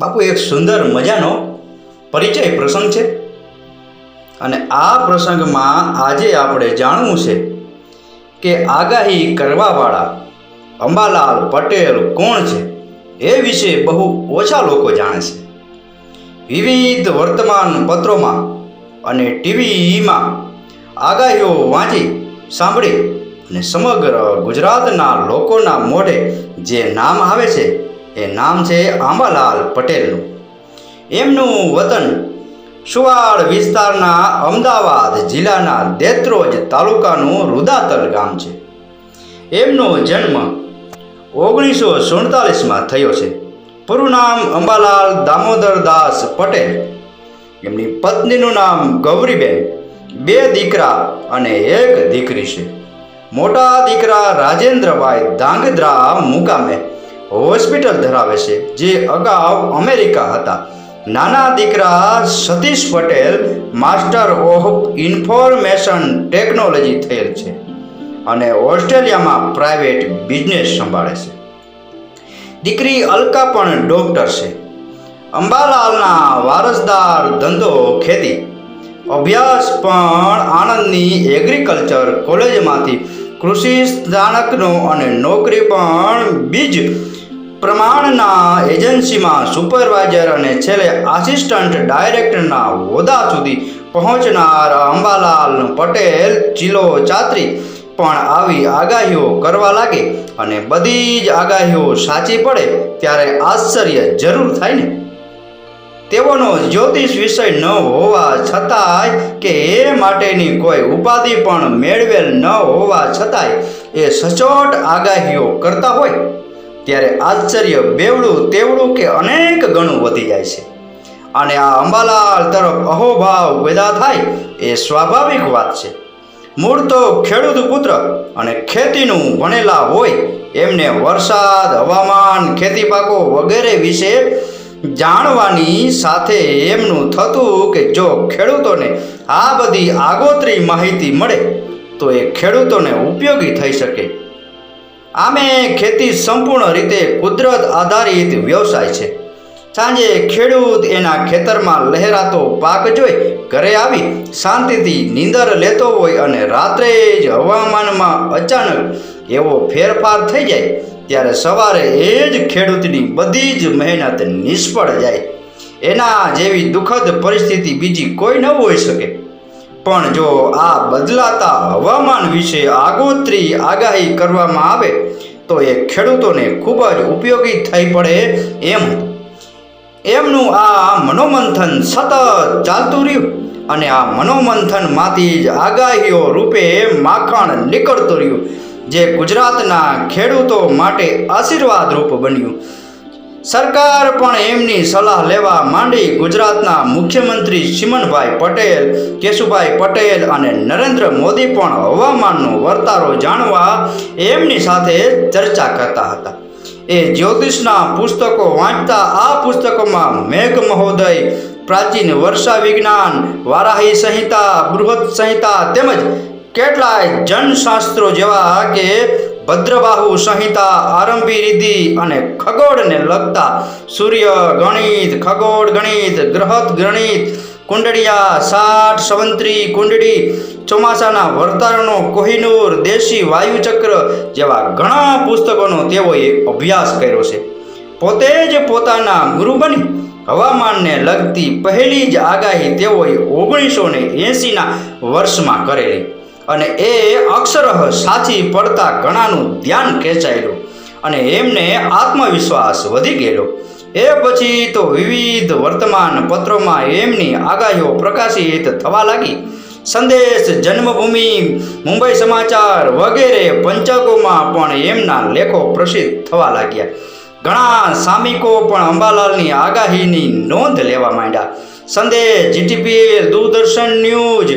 બાપુ, એક સુંદર મજાનો પરિચય પ્રસંગ છે. અને આ પ્રસંગમાં આજે આપણે જાણવું છે કે આગાહી કરવાવાળા અંબાલાલ પટેલ કોણ છે એ વિશે બહુ ઓછા લોકો જાણે છે. વિવિધ વર્તમાન પત્રોમાં અને ટીવીમાં આગાહીઓ વાંચી, સાંભળી અને સમગ્ર ગુજરાતના લોકોના મોઢે જે નામ આવે છે એ નામ છે આંબાલાલ પટેલનું. એમનું વતન સુવાડ વિસ્તારના અમદાવાદ જિલ્લાના દેત્રોજ તાલુકાનું રુદાતલ ગામ છે. એમનો જન્મ ઓગણીસો સુડતાલીસમાં થયો છે. પૂરું નામ અંબાલાલ દામોદરદાસ પટેલ. એમની પત્નીનું નામ ગૌરીબેન. બે દીકરા અને એક દીકરી છે. મોટા દીકરા રાજેન્દ્રભાઈ ધાંગધ્રા મુકામે હોસ્પિટલ ધરાવે છે, જે અગાઉ અમેરિકા હતા. નાના દીકરા Satish Patel, master of information technology થયેલ છે અને ઓસ્ટ્રેલિયામાં પ્રાઇવેટ બિઝનેસ સંભાળે છે. દીકરી અલકા પણ ડોક્ટર છે. અંબાલાલના વારસદાર ધંધો ખેતી, અભ્યાસ પણ આણંદની એગ્રીકલ્ચર કોલેજમાંથી, કૃષિ સ્થાનકનો અને નોકરી પણ બીજ પ્રમાણના એજન્સીમાં સુપરવાઇઝર અને છેલ્લે આસિસ્ટન્ટ ડાયરેક્ટરના હોદ્દા સુધી પહોંચનાર અંબાલાલ પટેલ ચિલો ચાત્રી પણ આવી આગાહીઓ કરવા લાગે અને બધી જ આગાહીઓ સાચી પડે ત્યારે આશ્ચર્ય જરૂર થાય ને. તેઓનો જ્યોતિષ વિષય ન હોવા છતાંય કે એ માટેની કોઈ ઉપાધિ પણ મેળવેલ ન હોવા છતાંય એ સચોટ આગાહીઓ કરતા હોય. ત્યારે આશ્ચર્ય બેવડું, તેવડું કે અનેક ગણું વધી જાય છે. અને આ અંબાલાલ તરફ અહોભાવ પેદા થાય એ સ્વાભાવિક વાત છે. મૂળ તો ખેડૂત પુત્ર અને ખેતીનું ભણેલા હોય એમને વરસાદ, હવામાન ખેતી પાકો વગેરે વિશે જાણવાની સાથે એમનું થતું કે જો ખેડૂતોને આ બધી આગોતરી માહિતી મળે, તો એ ખેડૂતોને ઉપયોગી થઈ શકે. આમે ખેતી સંપૂર્ણ રીતે કુદરત આધારિત વ્યવસાય છે. સાંજે ખેડૂત એના ખેતરમાં લહેરાતો પાક જોઈ ઘરે આવી શાંતિથી નીંદર લેતો હોય અને રાત્રે જ હવામાનમાં અચાનક એવો ફેરફાર થઈ જાય, ત્યારે સવારે એ જ ખેડૂતની બધી જ મહેનત નિષ્ફળ જાય. એના જેવી દુઃખદ પરિસ્થિતિ બીજી કોઈ ન હોઈ શકે. પણ જો આ બદલાતા હવામાન વિશે આગોતરી આગાહી કરવામાં આવે, તો એ ખેડૂતોને ખૂબ જ ઉપયોગી થઈ પડે એમ. એમનું આ મનોમંથન સતત ચાલતું રહ્યું અને આ મનોમંથનમાંથી જ આગાહીઓ રૂપે માખણ નીકળતું રહ્યું, જે ગુજરાતના ખેડૂતો માટે આશીર્વાદરૂપ બન્યું. સરકાર પણ એમની સલાહ લેવા માંડી ગુજરાતના મુખ્યમંત્રી ચિમનભાઈ પટેલ, કેશુભાઈ પટેલ અને નરેન્દ્ર મોદી પણ હવામાનનો વર્તારો જાણવા એમની સાથે ચર્ચા કરતા હતા. એ જ્યોતિષના પુસ્તકો વાંચતા આ પુસ્તકોમાં મેઘ મહોદય, પ્રાચીન વર્ષા વિજ્ઞાન, વારાહી સંહિતા, બૃહદ સંહિતા તેમજ કેટલાય જનશાસ્ત્રો જેવા કે ભદ્રબાહુ સંહિતા આરંભી રીધિ અને ખગોળને લગતા સૂર્ય ગણિત, ખગોળ ગણિત ગ્રહત ગણિત, કુંડળિયા સાઠ, સવંત્રી કુંડળી, ચોમાસાના વર્તારનો કોહિનૂર, દેશી વાયુચક્ર જેવા ઘણા પુસ્તકોનો તેઓએ અભ્યાસ કર્યો છે. પોતે જ પોતાના ગુરુ બની. હવામાનને લગતી પહેલી જ આગાહી તેઓએ ઓગણીસો ને એંસીના વર્ષમાં કરેલી. અને એ અક્ષરહ સાચી પડતા ઘણાનું ધ્યાન ખેંચાયેલું અને એમને આત્મવિશ્વાસ વધી ગયેલો. એ પછી તો વિવિધ વર્તમાન પત્રોમાં એમની આગાહીઓ પ્રકાશિત થવા લાગી. સંદેશ, જન્મભૂમિ, મુંબઈ સમાચાર વગેરે પંચકોમાં પણ એમના લેખો પ્રસિદ્ધ થવા લાગ્યા. ઘણા સામિકો પણ અંબાલાલની આગાહીની નોંધ લેવા માંડ્યા. સંદેશ જીટીપીએલ, દૂરદર્શન ન્યૂઝ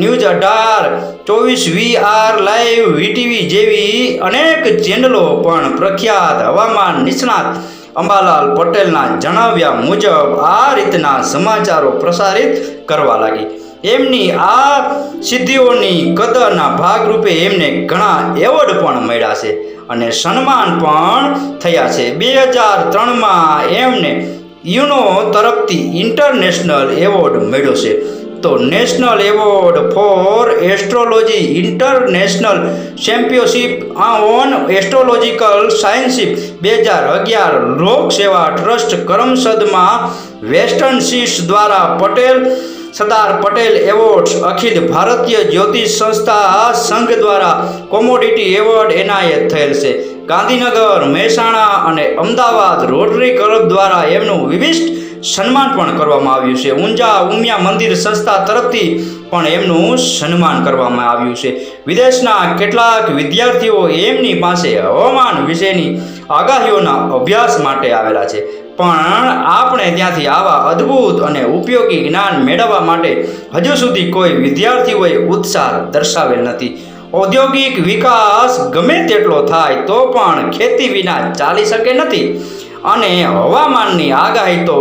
ન્યૂઝ અઢાર, ચોવીસ વી આર લાઈવ, વીટીવી જેવી અનેક ચેનલો પણ પ્રખ્યાત હવામાન નિષ્ણાત અંબાલાલ પટેલના જણાવ્યા મુજબ આ રીતના સમાચારો પ્રસારિત કરવા લાગી. એમની આ સિદ્ધિઓની કદરના ભાગરૂપે એમને ઘણા એવોર્ડ પણ મળ્યા છે અને સન્માન પણ થયા છે. બે હજાર ત્રણમાં એમને યુનો તરફથી ઇન્ટરનેશનલ એવોર્ડ મળ્યો છે. તો national award for astrology international championship on astrological સાયન્સિપ બે હજાર અગિયાર લોક સેવા ટ્રસ્ટ કરમસદમાં વેસ્ટર્ન શીર્ષ દ્વારા પટેલ, સરદાર પટેલ એવોર્ડ્સ, અખિલ ભારતીય જ્યોતિષ સંસ્થા સંઘ દ્વારા કોમોડિટી એવોર્ડ એનાયત થયેલ છે. ગાંધીનગર, મહેસાણા અને અમદાવાદ રોટરી ક્લબ દ્વારા એમનું વિશિષ્ટ સન્માન પણ કરવામાં આવ્યું છે. ઊંઝા ઉમિયા મંદિર સંસ્થા તરફથી પણ એમનું સન્માન કરવામાં આવ્યું છે. વિદેશના કેટલાક વિદ્યાર્થીઓ એમની પાસે હવામાન વિશેની આગાહીઓના અભ્યાસ માટે આવેલા છે. પણ આપણે ત્યાંથી આવા અદ્ભુત અને ઉપયોગી જ્ઞાન મેળવવા માટે હજુ સુધી કોઈ વિદ્યાર્થીઓએ ઉત્સાહ દર્શાવેલ નથી. ઔદ્યોગિક વિકાસ ગમે તેટલો થાય તો પણ ખેતી વિના ચાલી શકે નથી. અને હવામાનની આગાહી તો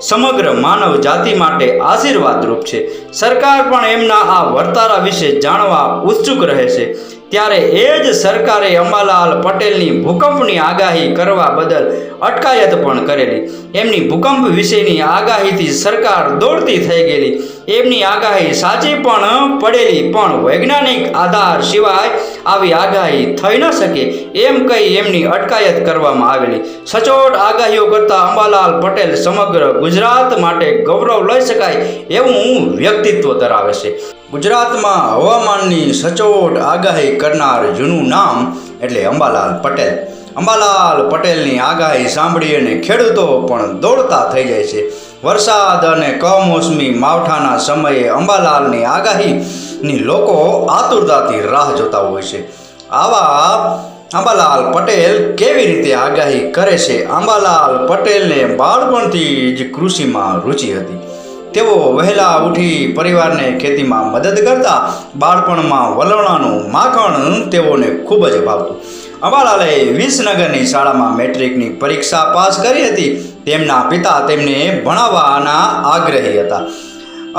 સમગ્ર માનવ જાતિ માટે આશીર્વાદરૂપ છે. સરકાર પણ એમના આ વર્તારા વિશે જાણવા ઉત્સુક રહે છે. ત્યારે એ જ સરકારે અંબાલાલ પટેલની ભૂકંપની આગાહી કરવા બદલ અટકાયત પણ કરેલી. એમની ભૂકંપ વિશેની આગાહીથી સરકાર દોડતી થઈ ગયેલી. એમની આગાહી સાચી પણ પડેલી, પણ વૈજ્ઞાનિક આધાર સિવાય આવી આગાહી થઈ ન શકે એમ કહી એમની અટકાયત કરવામાં આવેલી. સચોટ આગાહીઓ કરતા અંબાલાલ પટેલ સમગ્ર ગુજરાત માટે ગૌરવ લઈ શકાય એવું વ્યક્તિત્વ ધરાવે છે. ગુજરાતમાં હવામાનની સચોટ આગાહી કરનાર જૂનું નામ એટલે અંબાલાલ પટેલ. અંબાલાલ પટેલની આગાહી સાંભળી અને ખેડૂતો પણ દોડતા થઈ જાય છે. વરસાદ અને કમોસમી માવઠાના સમયે અંબાલાલની આગાહીની લોકો આતુરતાથી રાહ જોતા હોય છે. આવા અંબાલાલ પટેલ કેવી રીતે આગાહી કરે છે? અંબાલાલ પટેલને બાળપણથી જ કૃષિમાં રુચિ હતી. તેઓ વહેલા ઉઠી પરિવારને ખેતીમાં મદદ કરતા બાળપણમાં વલોણાનું માખણ તેઓને ખૂબ જ ભાવતું. અંબાલાલે વિસનગરની શાળામાં મેટ્રિકની પરીક્ષા પાસ કરી હતી. તેમના પિતા તેમને ભણાવવાના આગ્રહી હતા.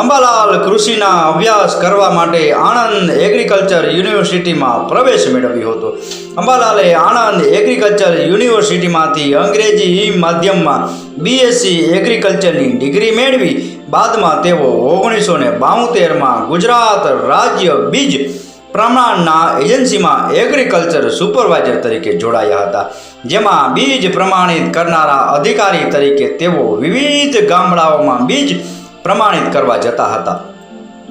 અંબાલાલ કૃષિના અભ્યાસ કરવા માટે આણંદ એગ્રીકલ્ચર યુનિવર્સિટીમાં પ્રવેશ મેળવ્યો હતો. અંબાલાલે આણંદ એગ્રીકલ્ચર યુનિવર્સિટીમાંથી અંગ્રેજી માધ્યમમાં બીએસસી એગ્રીકલ્ચરની ડિગ્રી મેળવી. બાદમાં તેઓ ઓગણીસો ને બાઉતેરમાં ગુજરાત રાજ્ય બીજ પ્રમાણના એજન્સીમાં એગ્રીકલ્ચર સુપરવાઇઝર તરીકે જોડાયા હતા. જેમાં બીજ પ્રમાણિત કરનારા અધિકારી તરીકે તેઓ વિવિધ ગામડાઓમાં બીજ પ્રમાણિત કરવા જતા હતા.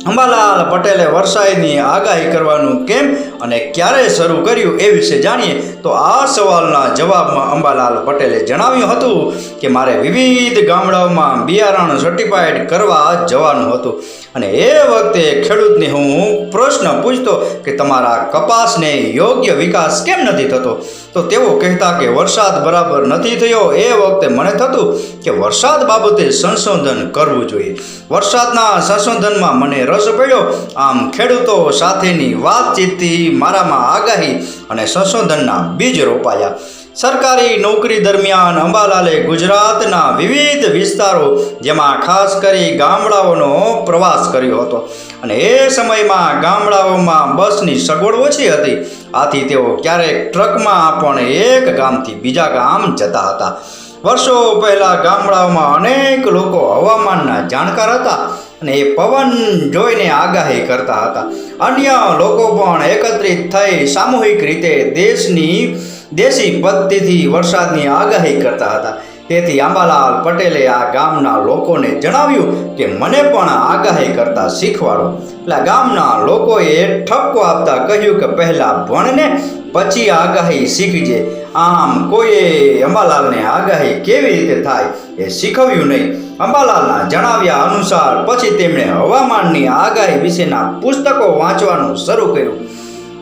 અંબાલાલ પટેલે વરસાદની આગાહી કરવાનું કેમ અને ક્યારે શરૂ કર્યું એ વિશે જાણીએ, તો આ સવાલના જવાબમાં અંબાલાલ પટેલે જણાવ્યું હતું કે મારે વિવિધ ગામડાઓમાં બિયારણ સર્ટિફાઈડ કરવા જવાનું હતું. અને એ વખતે ખેડૂતને હું પ્રશ્ન પૂછતો કે તમારા કપાસને યોગ્ય વિકાસ કેમ નથી થતો? તો તેઓ કહેતા કે વરસાદ બરાબર નથી થયો. એ વખતે મને થતું કે વરસાદ બાબતે સંશોધન કરવું જોઈએ. વરસાદના સંશોધનમાં મને રસ પડ્યો. આમ ખેડૂતો સાથેની વાતચીતથી મારામાં આગાહી અને સંશોધનના બીજ રોપાયા. સરકારી નોકરી દરમિયાન અંબાલાલે ગુજરાતના વિવિધ વિસ્તારો, જેમાં ખાસ કરી ગામડાઓનો પ્રવાસ કર્યો હતો. અને એ સમયમાં ગામડાઓમાં બસની સગવડ ઓછી હતી. આથી તેઓ ક્યારેક ટ્રકમાં પણ એક ગામથી બીજા ગામ જતા હતા. વર્ષો પહેલાં ગામડાઓમાં અનેક લોકો હવામાનના જાણકાર હતા. અને એ પવન જોઈને આગાહી કરતા હતા. અન્ય લોકો પણ એકત્રિત થઈ સામૂહિક રીતે દેશની, દેશી પદ્ધતિથી વરસાદની આગાહી કરતા હતા. તેથી આંબાલાલ પટેલે આ ગામના લોકોને જણાવ્યું કે, મને પણ આગાહી કરતા શીખવાડો. એટલે ગામના લોકોએ ઠપકો આપતા કહ્યું કે, પહેલાં ભણને, પછી આગાહી શીખજે. આમ કોઈએ અંબાલાલને આગાહી કેવી રીતે થાય? એ શીખવ્યું નહીં. અંબાલાલના જણાવ્યા અનુસાર પછી તેમણે હવામાનની આગાહી વિશેના પુસ્તકો વાંચવાનું શરૂ કર્યું.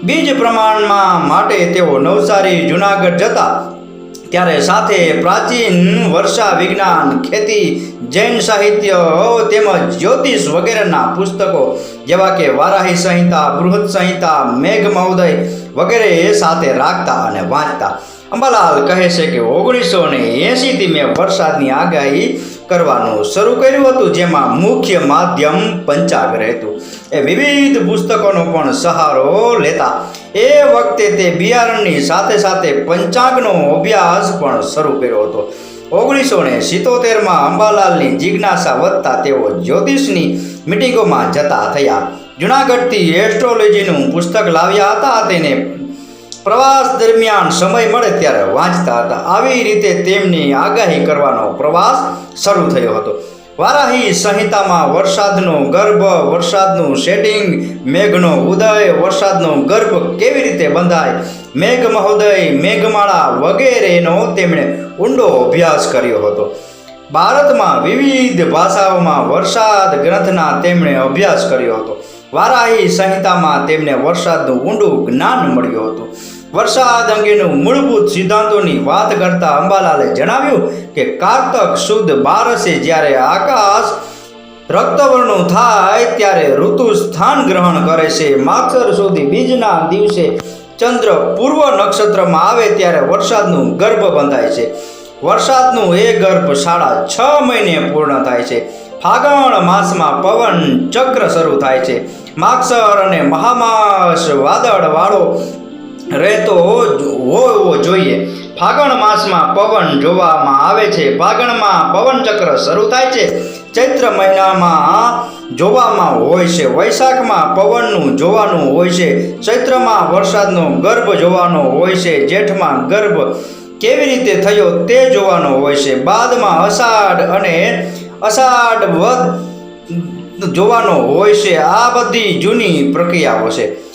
બીજ પ્રમાણમાં માટે તેઓ નવસારી, જુનાગઢ જતા. ત્યારે સાથે પ્રાચીન વર્ષા વિજ્ઞાન, ખેતી, જૈન સાહિત્ય તેમજ જ્યોતિષ વગેરેના પુસ્તકો જેવા કે વારાહી સંહિતા, બૃહદ સંહિતા મેઘ મહોદય વગેરે સાથે રાખતા અને વાંચતા. અંબાલાલ કહે છે કે ઓગણીસો ને એંશીથી મેં વરસાદની આગાહી કરવાનું શરૂ કર્યું હતું, જેમાં મુખ્ય માધ્યમ પંચાગર હતું એ વિવિધ પુસ્તકોનો પણ સહારો લેતા. એ વખતે તે બિયારણની સાથે સાથે પંચાંગનો અભ્યાસ પણ શરૂ કર્યો હતો. ઓગણીસો ને સિત્તોતેરમાં અંબાલાલની જિજ્ઞાસા વધતા તેઓ જ્યોતિષની મિટિંગોમાં જતા થયા. જુનાગઢથી એસ્ટ્રોલોજીનું પુસ્તક લાવ્યા હતા, તેને પ્રવાસ દરમિયાન સમય મળે ત્યારે વાંચતા હતા. આવી રીતે તેમની આગાહી કરવાનો પ્રવાસ શરૂ થયો હતો. વારાહી સંહિતામાં વરસાદનો ગર્ભ, વરસાદનું સેટિંગ મેઘનો ઉદય, વરસાદનો ગર્ભ કેવી રીતે બંધાય, મેઘ મહોદય, મેઘમાળા વગેરેનો તેમણે ઊંડો અભ્યાસ કર્યો હતો. ભારતમાં વિવિધ ભાષાઓમાં વરસાદ ગ્રંથના તેમણે અભ્યાસ કર્યો હતો. વારાહી સંહિતામાં તેમને વરસાદનું ઊંડું જ્ઞાન મળ્યું હતું. વરસાદ અંગેનું મૂળભૂત સિદ્ધાંતોની વાત કરતા અંબાલાલે જણાવ્યું કે કારતક શુદ્ધ બારસે જ્યારે આકાશ રક્તવર્ણું થાય ત્યારે ઋતુ સ્થાન ગ્રહણ કરે છે. માગસર સુધી બીજના દિવસે ચંદ્ર પૂર્વ નક્ષત્રમાં આવે ત્યારે વરસાદનું ગર્ભ બંધાય છે. વરસાદનું એ ગર્ભ સાડા છ મહિને પૂર્ણ થાય છે. ફાગણ માસમાં પવન ચક્ર શરૂ થાય છે. માગસર અને મહામાસ વાદળ વાળો રહેતો હોવો જોઈએ. ફાગણ માસમાં પવન જોવામાં આવે છે. ફાગણમાં પવન ચક્ર શરૂ થાય છે. ચૈત્ર મહિનામાં જોવામાં હોય છે. વૈશાખમાં પવનનું જોવાનું હોય છે. ચૈત્રમાં વરસાદનો ગર્ભ જોવાનો હોય છે. જેઠમાં ગર્ભ કેવી રીતે થયો તે જોવાનો હોય છે. બાદમાં અષાઢ અને અષાઢ વધ જોવાનો હોય છે. આ બધી જૂની પ્રક્રિયાઓ છે.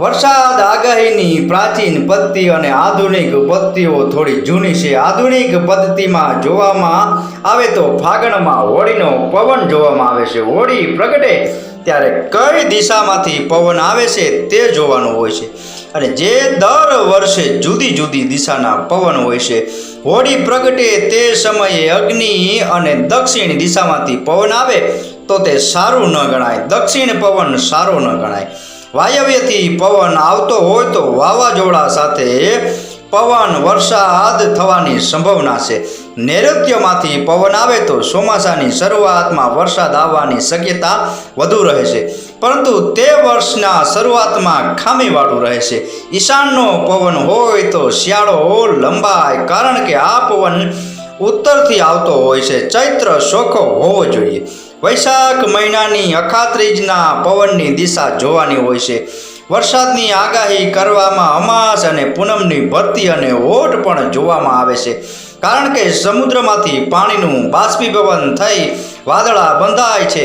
વરસાદ આગાહીની પ્રાચીન પદ્ધતિ અને આધુનિક પદ્ધતિઓ થોડી જૂની છે. આધુનિક પદ્ધતિમાં જોવામાં આવે તો ફાગણમાં હોળીનો પવન જોવામાં આવે છે. હોળી પ્રગટે ત્યારે કઈ દિશામાંથી પવન આવે છે તે જોવાનું હોય છે. અને જે દર વર્ષે જુદી જુદી દિશાના પવન હોય છે, હોળી પ્રગટે તે સમયે અગ્નિ અને દક્ષિણ દિશામાંથી પવન આવે તો તે સારું ન ગણાય. દક્ષિણ પવન સારો ન ગણાય. વાયવ્યથી પવન આવતો હોય તો વાવાઝોડા સાથે પવન વરસાદ થવાની સંભાવના છે. નૈઋત્યમાંથી પવન આવે તો ચોમાસાની શરૂઆતમાં વરસાદ આવવાની શક્યતા વધુ રહે છે. પરંતુ તે વર્ષના શરૂઆતમાં ખામીવાળું રહે છે. ઈશાનનો પવન હોય તો શિયાળો લંબાય કારણ કે આ પવન ઉત્તરથી આવતો હોય છે. ચૈત્ર ચોખ્ખો હોવો જોઈએ. વૈશાખ મહિનાની અખાત્રીજના પવનની દિશા જોવાની હોય છે. વરસાદની આગાહી કરવામાં અમાસ અને પૂનમની ભરતી અને ઓટ પણ જોવામાં આવે છે. કારણ કે સમુદ્રમાંથી પાણીનું બાષ્પીભવન થઈ વાદળા બંધાય છે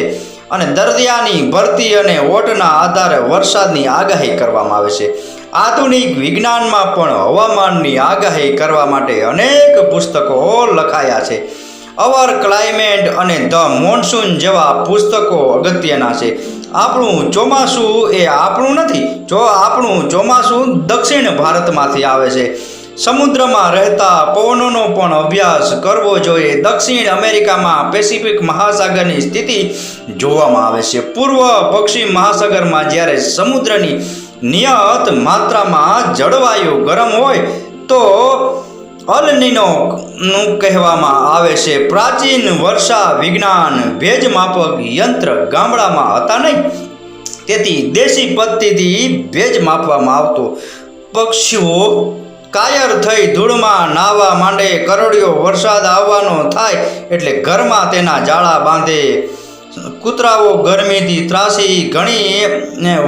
અને દરિયાની ભરતી અને ઓટના આધારે વરસાદની આગાહી કરવામાં આવે છે. આધુનિક વિજ્ઞાનમાં પણ હવામાનની આગાહી કરવા માટે અનેક પુસ્તકો લખાયા છે. અવર ક્લાઇમેટ અને ધ મોન્સૂન જેવા પુસ્તકો અગત્યના છે. આપણું ચોમાસું એ આપણું નથી, જો આપણું ચોમાસું દક્ષિણ ભારતમાંથી આવે છે. સમુદ્રમાં રહેતા પવનોનો પણ અભ્યાસ કરવો જોઈએ. દક્ષિણ અમેરિકામાં પેસિફિક મહાસાગરની સ્થિતિ જોવામાં આવે છે. પૂર્વ પશ્ચિમ મહાસાગરમાં જ્યારે સમુદ્રની નિયત માત્રામાં જળવાયુ ગરમ હોય, તો અલનીનો નું કહેવામાં આવે છે. પ્રાચીન વર્ષા વિજ્ઞાન ભેજ માપક યંત્ર ગામડામાં હતા નહીં. તેથી દેશી પદ્ધતિથી ભેજ માપવામાં આવતો. પક્ષીઓ કાયર થઈ ધૂળમાં નાહવા માંડે, કરોડિયો વરસાદ આવવાનો થાય એટલે ઘરમાં તેના જાળા બાંધે. કૂતરાઓ ગરમીથી ત્રાસી ઘણી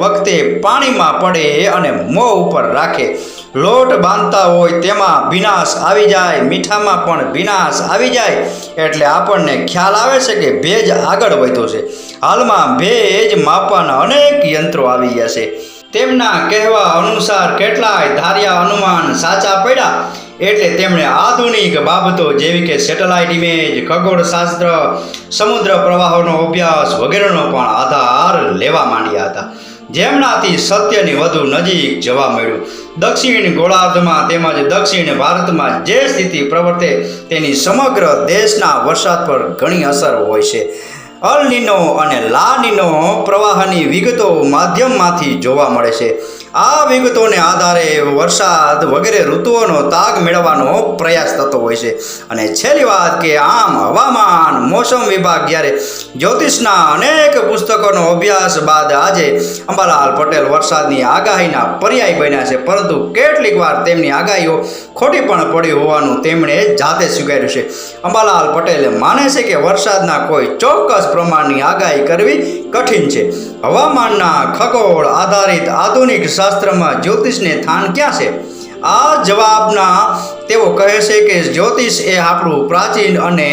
વખતે પાણીમાં પડે અને મોં ઉપર રાખે. લોટ બાંધતા હોય તેમાં વિનાશ આવી જાય, મીઠામાં પણ વિનાશ આવી જાય. એટલે આપણને ખ્યાલ આવે છે કે ભેજ આગળ વધ્યો છે. હાલમાં ભેજ માપવાના અનેક યંત્રો આવી ગયા છે. તેમના કહેવા અનુસાર કેટલાય ધાર્યા અનુમાન સાચા પડ્યા? એટલે તેમણે આધુનિક બાબતો જેવી કે સેટેલાઇટ ઇમેજ, ખગોળશાસ્ત્ર, સમુદ્ર પ્રવાહોનો અભ્યાસ વગેરેનો પણ આધાર લેવા માંડ્યા હતા. જેમનાથી સત્યની વધુ નજીક જવા મળ્યું. દક્ષિણ ગોળાર્ધમાં તેમજ દક્ષિણ ભારતમાં જે સ્થિતિ પ્રવર્તે તેની સમગ્ર દેશના વરસાદ પર ઘણી અસર હોય છે. અલ નીનો અને લા નીનો પ્રવાહની વિગતો માધ્યમમાંથી જોવા મળે છે. આ વિગતોને આધારે વરસાદ વગેરે ઋતુઓનો તાગ મેળવવાનો પ્રયાસ થતો હોય છે. અને છેલ્લી વાત કે આમ હવામાન, મોસમ વિભાગ જ્યારે જ્યોતિષના અનેક પુસ્તકોનો અભ્યાસ બાદ આજે અંબાલાલ પટેલ વરસાદની આગાહીના પર્યાય બન્યા છે. પરંતુ કેટલીક વાર તેમની આગાહીઓ ખોટી પણ પડી હોવાનું તેમણે જાતે સ્વીકાર્યું છે. અંબાલાલ પટેલે માને છે કે વરસાદના કોઈ ચોક્કસ પ્રમાણની આગાહી કરવી કઠિન છે. હવામાનના ખગોળ આધારિત આધુનિક શાસ્ત્રમાં જ્યોતિષને સ્થાન ક્યાં છે? આ જવાબના તેઓ કહે છે કે જ્યોતિષ એ આપણું પ્રાચીન અને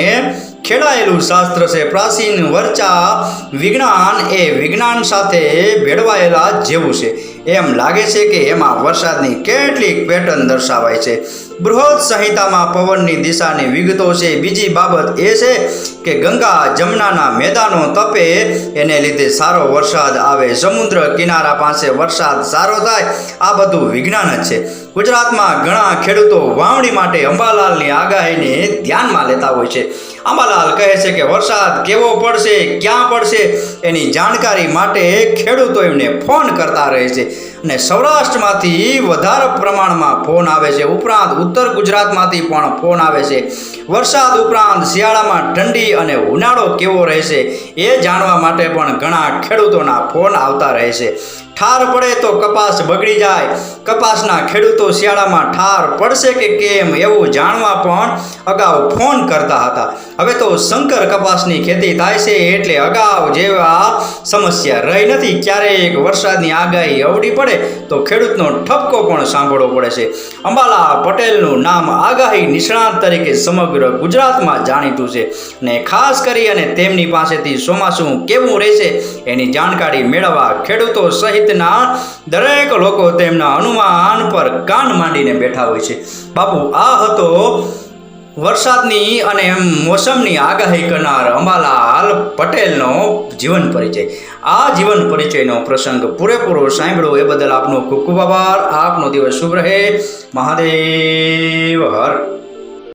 ખેડાયેલું શાસ્ત્ર છે. પ્રાચીન વર્ચા વિજ્ઞાન એ વિજ્ઞાન સાથે ભેળવાયેલા જેવું છે. એમ લાગે છે કે એમાં વરસાદની કેટલીક પેટર્ન દર્શાવાય છે. બૃહદ સંહિતામાં પવનની દિશાની વિગતો છે. બીજી બાબત એ છે કે ગંગા જમનાના મેદાનો તપે, એને લીધે સારો વરસાદ આવે. સમુદ્ર કિનારા પાસે વરસાદ સારો થાય. આ બધું વિજ્ઞાન જ છે. ગુજરાતમાં ઘણા ખેડૂતો વાવણી માટે અંબાલાલની આગાહીને ધ્યાનમાં લેતા હોય છે. અંબાલાલ કહે છે કે વરસાદ કેવો પડશે, ક્યાં પડશે એની જાણકારી માટે ખેડૂતો એમને ફોન કરતા રહે છે અને સૌરાષ્ટ્રમાંથી વધારે પ્રમાણમાં ફોન આવે છે. ઉપરાંત ઉત્તર ગુજરાતમાંથી પણ ફોન આવે છે. વરસાદ ઉપરાંત શિયાળામાં ઠંડી અને ઉનાળો કેવો રહેશે એ જાણવા માટે પણ ઘણા ખેડૂતોના ફોન આવતા રહે છે. ઠાર પડે તો કપાસ બગડી જાય. કપાસના ખેડૂતો શિયાળામાં ઠાર પડશે કે કેમ એવું જાણવા પણ અગાઉ ફોન કરતા હતા. હવે તો શંકર કપાસની ખેતી થાય છે એટલે અગાઉ જેવા સમસ્યા રહી નથી. ક્યારેક વરસાદની આગાહી અવડી પડે તો ખેડૂતનો ઠપકો પણ સાંભળવો પડે છે. અંબાલા પટેલનું નામ આગાહી નિષ્ણાત તરીકે સમગ્ર ગુજરાતમાં જાણીતું છે ને ખાસ કરી અને તેમની પાસેથી ચોમાસું કેવું રહેશે એની જાણકારી મેળવવા ખેડૂતો સહિતના દરેક લોકો તેમના અનુમાન પર કાન માંડીને બેઠા હોય છે. બાપુ, આ હતો વરસાદની અને મોસમની આગાહી કરનાર અંબાલાલ પટેલનો જીવન પરિચય. આ જીવન પરિચયનો પ્રસંગ પૂરેપૂરો સાંભળ્યો એ બદલ આપનો ખૂબ ખૂબ આભાર. આપનો દિવસ શુભ રહે. મહાદેવ હર.